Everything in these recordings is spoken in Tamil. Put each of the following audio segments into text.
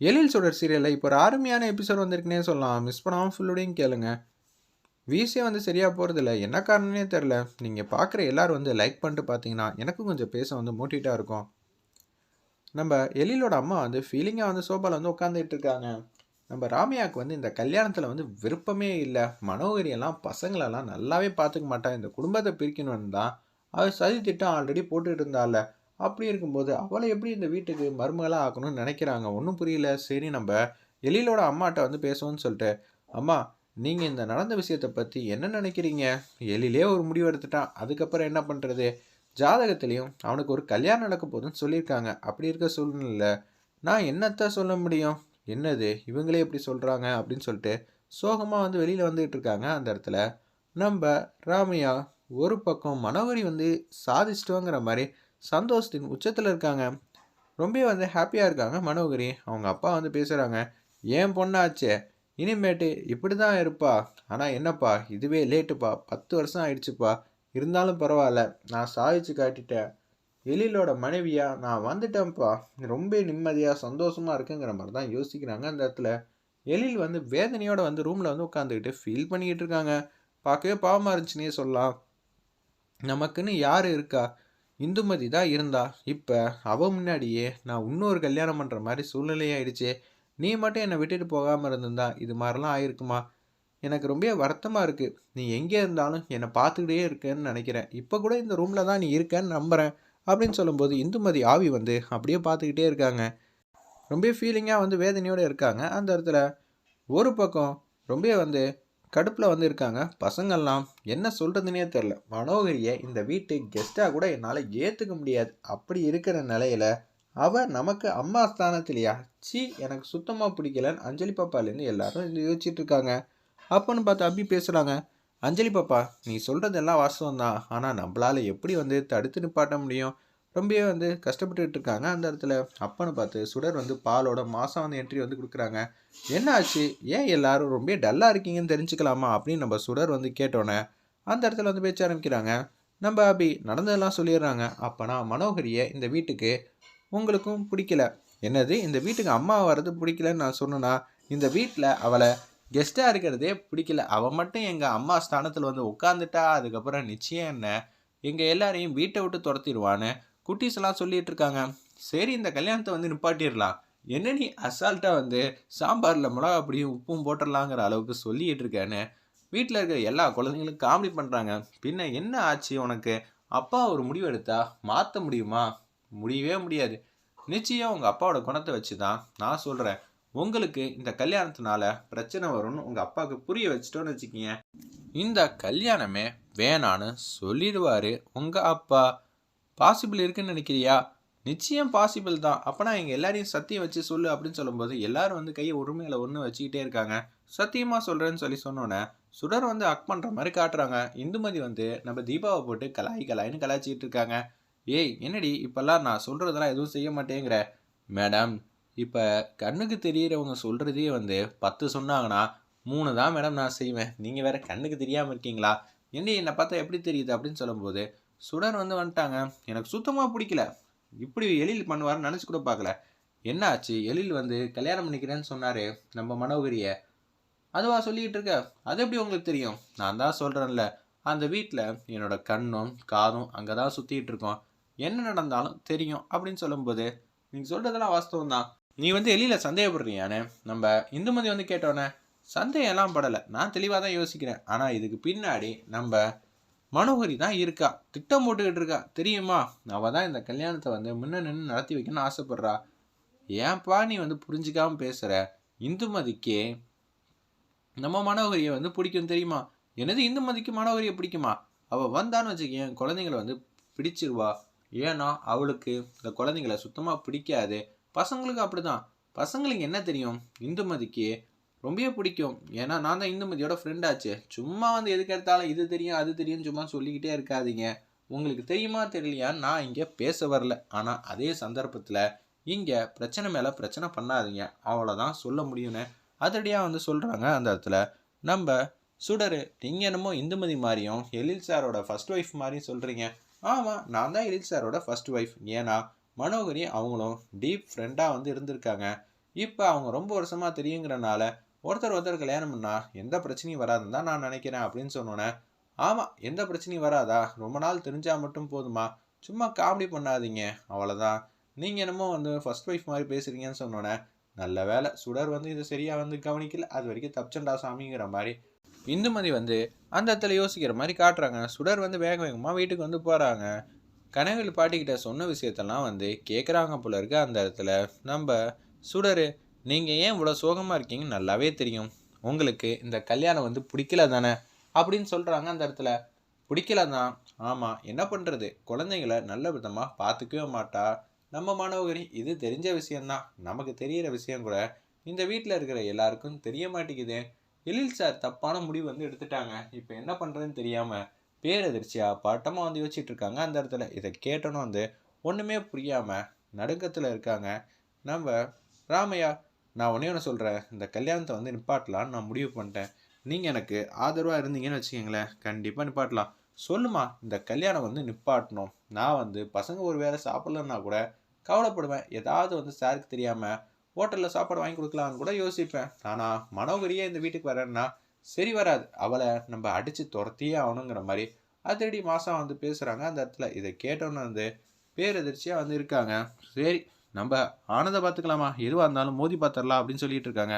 எழில் சுடர் சீரியலில் இப்போ ஒரு அருமையான எபிசோட் வந்திருக்குனே சொல்லலாம். மிஸ் பண்ணாமல் ஃபுல்லோடையும் கேளுங்க. வீஸே வந்து சரியாக போகிறதில்ல என்ன காரணம்னே தெரில நீங்கள் பார்க்குற எல்லோரும் வந்து லைக் பண்ணிட்டு பார்த்தீங்கன்னா எனக்கும் கொஞ்சம் பேச வந்து மூட்டிகிட்டா இருக்கும். நம்ம எழிலோட அம்மா வந்து ஃபீலிங்காக வந்து சோபாவில் வந்து உட்காந்துட்டு இருக்காங்க. நம்ம ராமையாவுக்கு வந்து இந்த கல்யாணத்தில் வந்து விருப்பமே இல்லை. மனோகரியெல்லாம் பசங்களெல்லாம் நல்லாவே பார்த்துக்க மாட்டா. இந்த குடும்பத்தை பிரிக்கணும்னு தான். அவள் சதி திட்டம் ஆல்ரெடி போட்டுட்டு இருந்தால. அப்படி இருக்கும்போது அவளை எப்படி இந்த வீட்டுக்கு மருமகளாக ஆக்கணும்னு நினைக்கிறாங்க? ஒன்றும் புரியல. சரி நம்ம எழிலோட அம்மாட்ட வந்து பேசுவோம்னு சொல்லிட்டு அம்மா நீங்கள் இந்த நடந்த விஷயத்தை பற்றி என்ன நினைக்கிறீங்க? எழிலே ஒரு முடிவு எடுத்துட்டான். அதுக்கப்புறம் என்ன பண்ணுறது ஜாதகத்துலேயும் அவனுக்கு ஒரு கல்யாணம் நடக்க போகுதுன்னு சொல்லியிருக்காங்க. அப்படி இருக்க சூழ்நிலை நான் என்னத்தை சொல்ல முடியும்? என்னது? இவங்களே எப்படி சொல்கிறாங்க அப்படின்னு சொல்லிட்டு சோகமாக வந்து வெளியில் வந்துக்கிட்டு இருக்காங்க அந்த இடத்துல. நம்ம ராமையா ஒரு பக்கம் மனோகரி வந்து சாதிச்சிட்டோங்கிற மாதிரி சந்தோஷத்தின் உச்சத்தில் இருக்காங்க. ரொம்ப வந்து ஹாப்பியாக இருக்காங்க மனோகரி. அவங்க அப்பா வந்து பேசுகிறாங்க ஏன் பொண்ணாச்சே? இனிமேட்டு இப்படி தான் இருப்பா. ஆனால் என்னப்பா? இதுவே லேட்டுப்பா. பத்து வருஷம் ஆயிடுச்சுப்பா. இருந்தாலும் பரவாயில்ல. நான் சாதிச்சு காட்டிட்டேன். எழிலோட மனைவியா? நான் வந்துட்டேன்ப்பா. ரொம்ப நிம்மதியாக சந்தோஷமாக இருக்குங்கிற மாதிரி தான் யோசிக்கிறாங்க அந்த இடத்துல. எழில் வந்து வேதனையோட வந்து ரூமில் வந்து உட்காந்துக்கிட்டு ஃபீல் பண்ணிக்கிட்டு இருக்காங்க. பார்க்கவே பாவமாக இருந்துச்சுன்னே சொல்லலாம். நமக்குன்னு யார் இருக்கா? இந்துமதி தான் இருந்தா. இப்போ அவ முன்னாடியே நான் இன்னொரு கல்யாணம் பண்ணுற மாதிரி சூழ்நிலையாயிடுச்சு. நீ மட்டும் என்னை விட்டுட்டு போகாமல் இருந்திருந்தா இது மாதிரிலாம் ஆயிருக்குமா? எனக்கு ரொம்ப வருத்தமாக இருக்குது நீ எங்கே இருந்தாலும் என்னை பார்த்துக்கிட்டே இருக்கேன்னு நினைக்கிறேன். இப்போ கூட இந்த ரூமில் தான் நீ இருக்கேன்னு நம்புகிறேன் அப்படின்னு சொல்லும்போது இந்துமதி ஆவி வந்து அப்படியே பார்த்துக்கிட்டே இருக்காங்க. ரொம்ப ஃபீலிங்காக வந்து வேதனையோடு இருக்காங்க. அந்த இடத்துல ஒரு பக்கம் ரொம்ப வந்து கடுப்பில் வந்து இருக்காங்க பசங்கள்லாம் என்ன சொல்கிறதுனே தெரில மனோகரியை இந்த வீட்டு கெஸ்ட்டாக கூட என்னால் ஏற்றுக்க முடியாது. அப்படி இருக்கிற நிலையில அவ நமக்கு அம்மா ஸ்தானத்திலையா? சி எனக்கு சுத்தமாக பிடிக்கலன்னு அஞ்சலி பாப்பாலேருந்து எல்லாரும் யோசிச்சுட்டு இருக்காங்க. அப்போன்னு பார்த்து அபி பேசுகிறாங்க அஞ்சலி பாப்பா நீ சொல்கிறதெல்லாம் வாஸ்தவம் தான் ஆனால் நம்மளால் எப்படி வந்து தடுத்து நிப்பாட்ட முடியும்? ரொம்பவே வந்து கஷ்டப்பட்டுட்டு இருக்காங்க. அந்த இடத்துல அப்பன்னு பார்த்து சுடர் வந்து பாலோட மாதம் வந்து என்ட்ரி வந்து கொடுக்குறாங்க. என்ன ஆச்சு? ஏன் எல்லாரும் ரொம்ப டல்லாக இருக்கீங்கன்னு தெரிஞ்சுக்கலாமா? அப்படின்னு நம்ம சுடர் வந்து கேட்டோன்னே அந்த இடத்துல வந்து பேச்ச ஆரம்பிக்கிறாங்க. நம்ம அபி நடந்ததெல்லாம் சொல்லிடுறாங்க. அப்போனா மனோகரியை இந்த வீட்டுக்கு உங்களுக்கும் பிடிக்கல. என்னது? இந்த வீட்டுக்கு அம்மா வர்றது பிடிக்கலன்னு நான் சொன்னேன்னா இந்த வீட்டில் அவளை கெஸ்ட்டாக இருக்கிறதே பிடிக்கல. அவள் மட்டும் எங்கள் அம்மா ஸ்தானத்தில் வந்து உட்காந்துட்டா அதுக்கப்புறம் நிச்சயம் என்ன? எங்கள் எல்லாரையும் வீட்டை விட்டு துரத்திடுவான்னு குட்டீஸ்லாம் சொல்லிட்டு இருக்காங்க சரி இந்த கல்யாணத்தை வந்து நிப்பாட்டிடலாம். என்ன நீ அசால்ட்டாக வந்து சாம்பாரில் மிளகா அப்படியும் உப்பும் போட்டுடலாங்கிற அளவுக்கு சொல்லிட்டு இருக்கேன்னு வீட்டில் இருக்க எல்லா குழந்தைங்களும் காமெடி பண்ணுறாங்க பின்ன என்ன ஆச்சு உனக்கு? அப்பா ஒரு முடிவு எடுத்தா மாற்ற முடியுமா? முடியவே முடியாது. நிச்சயம் உங்கள் அப்பாவோட குணத்தை வச்சு தான் நான் சொல்கிறேன் உங்களுக்கு இந்த கல்யாணத்தினால பிரச்சனை வரும்னு உங்கள் அப்பாவுக்கு புரிய வச்சுட்டோன்னு வச்சுக்கிங்க. இந்த கல்யாணமே வேணான்னு சொல்லிடுவார் உங்கள் அப்பா. பாசிபிள் இருக்குன்னு நினைக்கிறியா? நிச்சயம் பாசிபிள் தான். அப்போனா எங்கள் எல்லாரையும் சத்தியம் வச்சு சொல்லு அப்படின்னு சொல்லும்போது எல்லாரும் வந்து கையை உரிமையில் ஒன்று வச்சுக்கிட்டே இருக்காங்க. சத்தியமாக சொல்கிறேன்னு சொல்லி சொன்னோன்னே சுடர் வந்து அக் பண்ணுற மாதிரி காட்டுறாங்க. இந்துமதி வந்து நம்ம தீபாவை போட்டு கலாய் கலாய்னு கலாய்ச்சிக்கிட்டு இருக்காங்க. ஏய் என்னடி இப்போல்லாம் நான் சொல்கிறதெல்லாம் எதுவும் செய்ய மாட்டேங்கிற? மேடம் இப்போ கண்ணுக்கு தெரியிறவங்க சொல்கிறதே வந்து பத்து சொன்னாங்கன்னா மூணு தான் மேடம் நான் செய்வேன். நீங்கள் வேறு கண்ணுக்கு தெரியாமல் இருக்கீங்களா? என்ன என்னை பார்த்தா எப்படி தெரியுது அப்படின்னு சொல்லும்போது சுடர் வந்து வந்துட்டாங்க. எனக்கு சுத்தமாக பிடிக்கல. இப்படி எழில் பண்ணுவார்னு நினச்சி கூட பார்க்கல. என்ன ஆச்சு? எழில் வந்து கல்யாணம் பண்ணிக்கிறேன்னு சொன்னார் நம்ம மனோகரியை. அதுவா சொல்லிக்கிட்டு இருக்க? அது எப்படி உங்களுக்கு தெரியும்? நான் தான் சொல்கிறேன்ல அந்த வீட்டில் என்னோட கண்ணும் காதும் அங்கே தான் சுற்றிட்டு இருக்கோம். என்ன நடந்தாலும் தெரியும் அப்படின்னு சொல்லும்போது நீங்கள் சொல்கிறதெல்லாம் வாஸ்தவம் தான். நீ வந்து எழில சந்தேகப்படுறியானே? நம்ம இந்துமதி வந்து கேட்டோன்னே சந்தேகம்லாம் படலை. நான் தெளிவாக தான் யோசிக்கிறேன். ஆனால் இதுக்கு பின்னாடி நம்ம மனோகரி தான் இருக்கா? திட்டம் போட்டுக்கிட்டு இருக்கா? தெரியுமா? அவள் தான் இந்த கல்யாணத்தை வந்து முன்ன நின்று நடத்தி வைக்கணும்னு ஆசைப்படுறா. ஏன்பா நீ வந்து புரிஞ்சிக்காமல் பேசுகிற இந்துமதிக்கே நம்ம மனோகரியை வந்து பிடிக்கும் தெரியுமா? எனது இந்துமதிக்கு மனோகரியை பிடிக்குமா? அவள் வந்தான்னு வச்சுக்கேன் குழந்தைங்களை வந்து பிடிச்சிருவா. ஏன்னா அவளுக்கு இந்த குழந்தைங்கள சுத்தமாக பிடிக்காது. பசங்களுக்கு அப்படிதான் பசங்களுக்கு என்ன தெரியும்? இந்துமதிக்கு ரொம்பவே பிடிக்கும். ஏன்னா நான் தான் இந்துமதியோட ஃப்ரெண்ட் ஆச்சு. சும்மா வந்து எதுக்கு எடுத்தாலும் இது தெரியும் அது தெரியும் சும்மா சொல்லிக்கிட்டே இருக்காதீங்க. உங்களுக்கு தெரியுமா தெரியலையான்னு நான் இங்கே பேச வரல. ஆனால் அதே சந்தர்ப்பத்தில் இங்கே பிரச்சனை மேலே பிரச்சனை பண்ணாதீங்க. அவ்வளோதான் சொல்ல முடியும்னு அதடியாக வந்து சொல்கிறாங்க அந்த இடத்துல நம்ம சுடரு நீங்கள் என்னமோ இந்துமதி மாதிரியும் எழில் சாரோட ஃபர்ஸ்ட் ஒய்ஃப் மாதிரியும் சொல்கிறீங்க ஆமாம் நான் தான் எழில் சாரோட ஃபர்ஸ்ட் ஒய்ஃப் ஏன்னா மனோகரி அவங்களும் டீப் ஃப்ரெண்டாக வந்து இருந்திருக்காங்க. இப்போ அவங்க ரொம்ப வருஷமாக தெரியுங்கிறனால ஒருத்தர் ஒருத்தர் கல்யாணம் பண்ணா எந்த பிரச்சனையும் வராதுன்னு தான் நான் நினைக்கிறேன் அப்படின்னு சொன்னோன்னே ஆமாம் எந்த பிரச்சனையும் வராதா? ரொம்ப நாள் தெரிஞ்சால் மட்டும் போதுமா? சும்மா காமெடி பண்ணாதீங்க அவ்வளோதான் நீங்கள் என்னமோ வந்து ஃபர்ஸ்ட் ஒய்ஃப் மாதிரி பேசுகிறீங்கன்னு சொன்னோன்னே நல்ல வேலை சுடர் வந்து இது சரியாக வந்து கவனிக்கல அது வரைக்கும் தப்சண்டா சாமிங்கிற மாதிரி. இந்துமதி வந்து அந்த இடத்துல யோசிக்கிற மாதிரி காட்டுறாங்க. சுடர் வந்து வேக வேகமாக வீட்டுக்கு வந்து போகிறாங்க கனவில் பாட்டிக்கிட்ட சொன்ன விஷயத்தெல்லாம் வந்து கேட்குறாங்க போல இருக்கு அந்த இடத்துல. நம்ம சுடர் நீங்கள் ஏன் இவ்வளோ சோகமாக இருக்கீங்கன்னு நல்லாவே தெரியும். உங்களுக்கு இந்த கல்யாணம் வந்து பிடிக்கல தானே? அப்படின்னு சொல்கிறாங்க அந்த இடத்துல. பிடிக்கல தான். ஆமாம் என்ன பண்ணுறது குழந்தைங்கள நல்ல விதமாக பார்த்துக்கவே மாட்டா. நம்ம மனோகரி இது தெரிஞ்ச விஷயம்தான். நமக்கு தெரியிற விஷயம் கூட இந்த வீட்டில் இருக்கிற எல்லாருக்கும் தெரிய மாட்டேங்குது. எழில் சார் தப்பான முடிவு வந்து எடுத்துட்டாங்க. இப்போ என்ன பண்ணுறதுன்னு தெரியாமல் பேரதிர்ச்சியாக பட்டமாக வந்து யோசிச்சுட்டு இருக்காங்க அந்த இடத்துல. இதை கேட்டோன்னு வந்து ஒன்றுமே புரியாமல் நடுக்கத்தில் இருக்காங்க. நம்ம ராமையா நான் ஒன்றே ஒன்று சொல்கிறேன் இந்த கல்யாணத்தை வந்து நிப்பாட்டலான்னு நான் முடிவு பண்ணிட்டேன். நீங்கள் எனக்கு ஆதரவாக இருந்தீங்கன்னு வச்சுக்கோங்களேன். கண்டிப்பாக நிப்பாட்டலாம். சொல்லுமா இந்த கல்யாணம் வந்து நிப்பாட்டணும். நான் வந்து பசங்க ஒரு வேளை சாப்பிட்லன்னா கூட கவலைப்படுவேன். ஏதாவது வந்து சாருக்கு தெரியாமல் ஹோட்டலில் சாப்பாடு வாங்கி கொடுக்கலான்னு கூட யோசிப்பேன். ஆனால் மனோகரியே இந்த வீட்டுக்கு வரேன்னா சரி வராது. அவளை நம்ம அடித்து துரத்தியே ஆகணுங்கிற மாதிரி அதிரடி மாதம் வந்து பேசுகிறாங்க அந்த இடத்துல. இதை கேட்டோன்னு வந்து பேரதிர்ச்சியாக வந்து இருக்காங்க. சரி நம்ம ஆனந்தை பார்த்துக்கலாமா எதுவாக இருந்தாலும் மோதி பார்த்துடலாம் அப்படின்னு சொல்லிட்டு இருக்காங்க.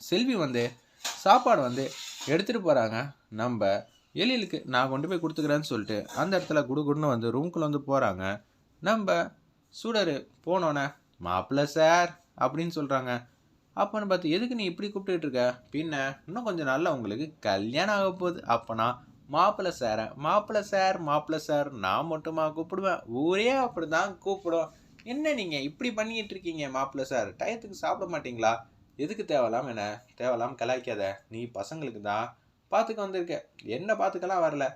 செல்வி வந்து சாப்பாடு வந்து எடுத்துகிட்டு போகிறாங்க நம்ம எழிலுக்கு நான் கொண்டு போய் கொடுத்துக்கிறேன்னு சொல்லிட்டு அந்த இடத்துல குடுகுடுன்னு வந்து ரூம்குள்ளே வந்து போகிறாங்க நம்ம சுடர் போனோன்னே மாப்பிள்ள சார் அப்படின்னு சொல்கிறாங்க அப்போன்னு பார்த்து எதுக்கு நீ இப்படி கூப்பிட்டுட்டு இருக்க? பின்ன இன்னும் கொஞ்சம் நாளில் உங்களுக்கு கல்யாணம் ஆக போகுது. அப்போனா மாப்பிள்ள சார மாப்பிள்ள சார் மாப்பிள்ள சார் நான் மட்டுமா கூப்பிடுவேன்? ஊரே அப்படி தான் கூப்பிடும். என்ன நீங்கள் இப்படி பண்ணிட்டு இருக்கீங்க மாப்பிள்ள சார்? டயத்துக்கு சாப்பிட மாட்டீங்களா? எதுக்கு தேவலாம் என்ன? தேவலாம் கலாய்க்காத. நீ பசங்களுக்கு தான் பார்த்துக்க வந்திருக்க. என்ன பார்த்துக்கலாம் வரல.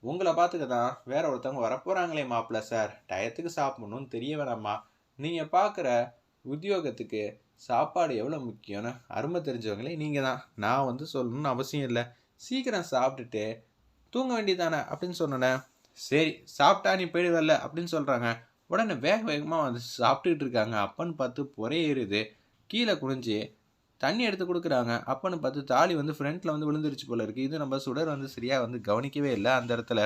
உங்களை பார்த்துக்க தான் வேற ஒருத்தவங்க வரப்போகிறாங்களே மாப்பிள்ள சார். டயத்துக்கு சாப்பிடணும்னு தெரிய வேணாமா? நீங்கள் பார்க்குற உத்தியோகத்துக்கு சாப்பாடு எவ்வளோ முக்கியம்னு அருமை தெரிஞ்சவங்களே நீங்கள் தான். நான் வந்து சொல்லணும்னு அவசியம் இல்லை. சீக்கிரம் சாப்பிட்டுட்டு தூங்க வேண்டியதானே அப்படின்னு சொன்னேன். சரி சாப்பிட்டா நீ போயிடுவல்ல அப்படின்னு சொல்கிறாங்க உடனே வேக வேகமாக வந்து சாப்பிட்டுக்கிட்டு இருக்காங்க. அப்பன்னு பார்த்து புறையேறுது கீழே குனிஞ்சு தண்ணி எடுத்து கொடுக்குறாங்க. அப்பன்னு பார்த்து தாலி வந்து ஃப்ரண்ட்டில் வந்து விழுந்துருச்சு போல இருக்குது இது நம்ம சுடர் வந்து சரியாக வந்து கவனிக்கவே இல்லை அந்த இடத்துல.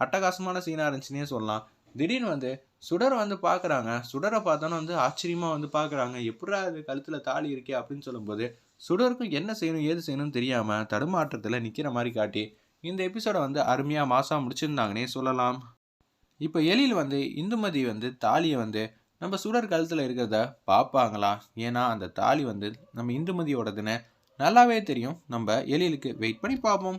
அட்டகாசமான சீனாக இருந்துச்சுன்னே சொல்லலாம். திடீர்னு வந்து சுடரை வந்து பார்க்குறாங்க. சுடரை பார்த்தோன்னே வந்து ஆச்சரியமாக வந்து பார்க்குறாங்க. எப்படா அது கழுத்தில் தாலி இருக்கே அப்படின்னு சொல்லும்போது சுடருக்கும் என்ன செய்யணும் ஏது செய்யணும்னு தெரியாமல் தடுமாற்றத்தில் நிற்கிற மாதிரி காட்டி இந்த எபிசோடை வந்து அருமையாக மாதம் முடிச்சிருந்தாங்கன்னே சொல்லலாம். இப்போ எலியில் வந்து இந்துமதி வந்து தாலியை வந்து நம்ம சுடர் கழுத்தில் இருக்கிறத பார்ப்பாங்களா? ஏன்னா அந்த தாலி வந்து நம்ம இந்துமதியோடதுன்னு நல்லாவே தெரியும். நம்ம எலியலுக்கு வெயிட் பண்ணி பார்ப்போம்.